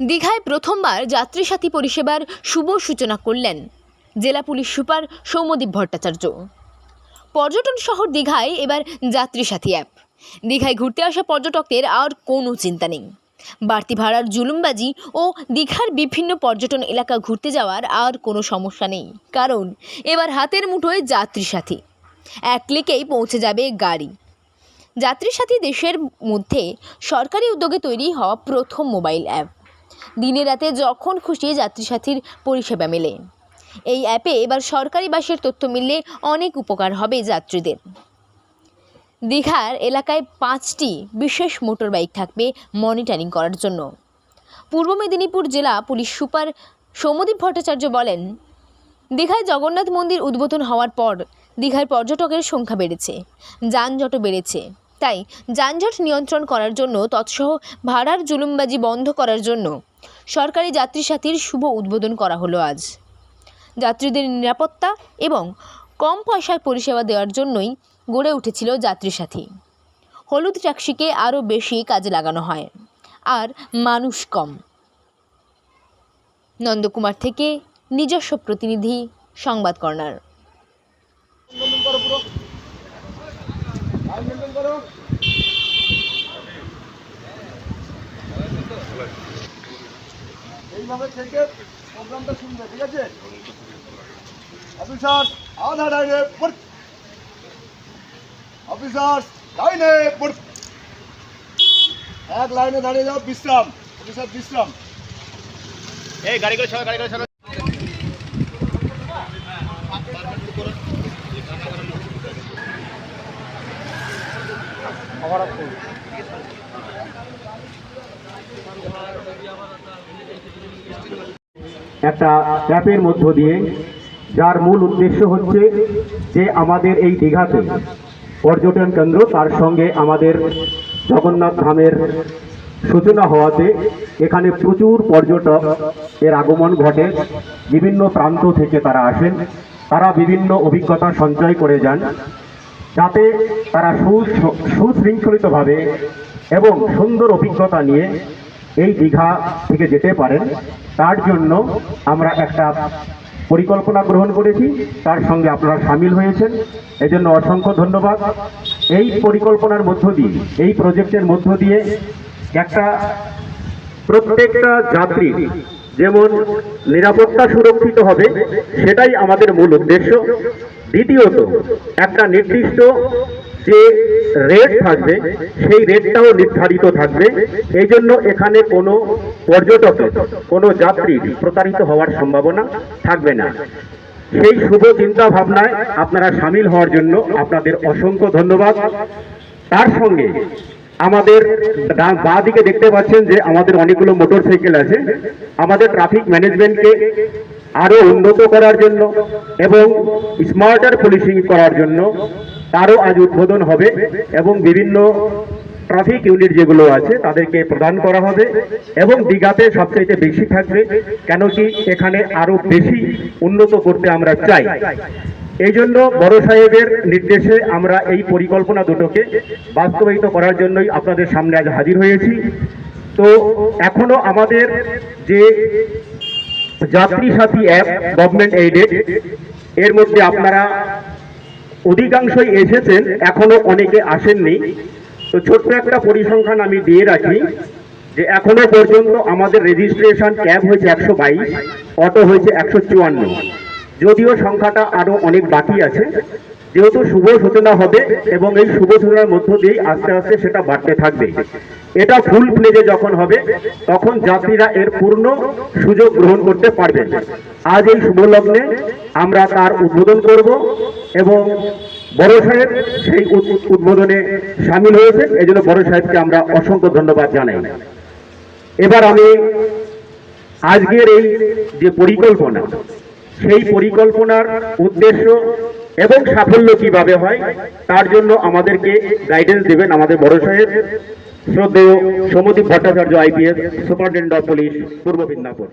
দীঘায় প্রথমবার যাত্রীসাথী পরিষেবার শুভ সূচনা করলেন জেলা পুলিশ সুপার সৌম্যদীপ ভট্টাচার্য। পর্যটন শহর দীঘায় এবার যাত্রীসাথী অ্যাপ দীঘায় ঘুরতে আসা পর্যটকদের আর কোনো চিন্তা নেই। বাড়তি ভাড়ার জুলুমবাজি ও দীঘার বিভিন্ন পর্যটন এলাকা ঘুরতে যাওয়ার আর কোনো সমস্যা নেই। কারণ এবার হাতের মুঠোয় যাত্রীসাথী এক ক্লিকেই পৌঁছে যাবে গাড়ি। যাত্রীসাথী দেশের মধ্যে সরকারি উদ্যোগে তৈরি হওয়া প্রথম মোবাইল অ্যাপ দিনে রাতে যখন খুশি যাত্রীসাথীর পরিষেবা মেলে। এই অ্যাপে এবার সরকারি বাসের তথ্য মিললে অনেক উপকার হবে যাত্রীদের। দীঘার এলাকায় পাঁচটি বিশেষ মোটর বাইক থাকবে মনিটরিং করার জন্য। পূর্ব মেদিনীপুর জেলা পুলিশ সুপার সৌমদীপ ভট্টাচার্য বলেন, দীঘায় জগন্নাথ মন্দির উদ্বোধন হওয়ার পর দীঘার পর্যটকের সংখ্যা বেড়েছে, যানজটও বেড়েছে। তাই যানজট নিয়ন্ত্রণ করার জন্য তৎসহ ভাড়ার জুলুমবাজি বন্ধ করার জন্য সরকারি যাত্রী সাথীর শুভ উদ্বোধন করা হলো আজ। যাত্রীদের নিরাপত্তা এবং কম পয়সায় পরিষেবা দেওয়ার জন্যই গড়ে উঠেছিল যাত্রী সাথী হলুদ ট্যাক্সিকে আরও বেশি কাজে লাগানো হয়। আর মানুষ কম। নন্দকুমার থেকে নিজস্ব প্রতিনিধি সংবাদ কর্নার মেনটেন করো পুরো লাইন মেনটেন করো এইভাবে থেকে প্রোগ্রামটা ঠিক আছে এক লাইনে দাঁড়িয়ে যাও বিশ্রাম অফিসার বিশ্রাম এই, গাড়ি করে গাড়ি করে একটা অ্যাপের মধ্য দিয়ে, যার মূল উদ্দেশ্য হচ্ছে যে আমাদের এই দীঘাতে পর্যটন কেন্দ্র, তার সঙ্গে আমাদের জগন্নাথ ধামের সূচনা হওয়াতে এখানে প্রচুর পর্যটক এর আগমন ঘটে। বিভিন্ন প্রান্ত থেকে তারা আসেন। তারা বিভিন্ন অভিজ্ঞতা সঞ্চয় করে যান, যাতে তারা সুশৃঙ্খলিতভাবে এবং সুন্দর অভিজ্ঞতা নিয়ে এই দীঘা থেকে যেতে পারেন। তার জন্য আমরা একটা পরিকল্পনা গ্রহণ করেছি। তার সঙ্গে আপনারা সামিল হয়েছেন। এজন্য অসংখ্য ধন্যবাদ। এই পরিকল্পনার মধ্য দিয়ে, এই প্রজেক্টের মধ্য দিয়ে একটা প্রত্যেকটা যাত্রী যেমন নিরাপত্তা সুরক্ষিত হবে, সেটাই আমাদের মূল উদ্দেশ্য। দ্বিতীয়ত, একটা নির্দিষ্ট যে রেট থাকবে, সেই রেটটাও নির্ধারিত থাকবে। এই জন্য এখানে কোনো পর্যটকের কোনো যাত্রী প্রতারিত হওয়ার সম্ভাবনা থাকবে না। সেই শুভ চিন্তা ভাবনায় আপনারা সামিল হওয়ার জন্য আপনাদের অসংখ্য ধন্যবাদ। তার সঙ্গে আমাদের বাঁ দিকে দেখতে পাচ্ছেন যে আমাদের অনেকগুলো মোটর সাইকেল আছে। আমাদের ট্রাফিক ম্যানেজমেন্টকে আরও উন্নত করার জন্য এবং স্মার্টার পুলিশিং করার জন্য তারও আজ উদ্বোধন হবে এবং বিভিন্ন ট্রাফিক ইউনিট যেগুলো আছে, তাদেরকে প্রদান করা হবে এবং দীঘাতে সবচাইতে বেশি থাকবে কেন কি এখানে আরও বেশি উন্নত করতে আমরা চাই। এই জন্য বড় সাহেবের নির্দেশে আমরা এই পরিকল্পনা দুটোকে বাস্তবায়িত করার জন্যই আপনাদের সামনে আজ হাজির হয়েছি। তো এখনও আমাদের যে যাত্রী সাথী অ্যাপ গভর্নমেন্ট এইডেড এর মধ্যে আপনারা অধিকাংশই এসেছেন, এখনও অনেকে আসেননি। তো ছোট্ট একটা পরিসংখ্যান আমি দিয়ে রাখি যে এখনও পর্যন্ত আমাদের রেজিস্ট্রেশন ক্যাব হয়েছে একশো বাইশ অটো হয়েছে একশো চুয়ান্ন। যদিও সংখ্যাটা আরও অনেক বাকি আছে যেহেতু শুভ সূচনা হবে এবং এই শুভ সূচনার মধ্য দিয়েই আস্তে আস্তে সেটা বাড়তে থাকবে। এটা ফুল প্লেজে যখন হবে, তখন যাত্রীরা এর পূর্ণ সুযোগ গ্রহণ করতে পারবেন। আজ এই শুভ লগ্নে আমরা তার উদ্বোধন করব এবং বড় সাহেব সেই উদ্বোধনে সামিল হয়েছে এই জন্য বড় সাহেবকে আমরা অসংখ্য ধন্যবাদ জানাই। এবার আমি আজকের এই যে পরিকল্পনা, সেই পরিকল্পনার উদ্দেশ্য এবং সাফল্য কীভাবে হয়, তার জন্য আমাদেরকে গাইডেন্স দেবেন আমাদের বড় সাহেব। শ্রদ্ধেয় Samdeep Bhattacharya IPS superintendent of police Purba Midnapore.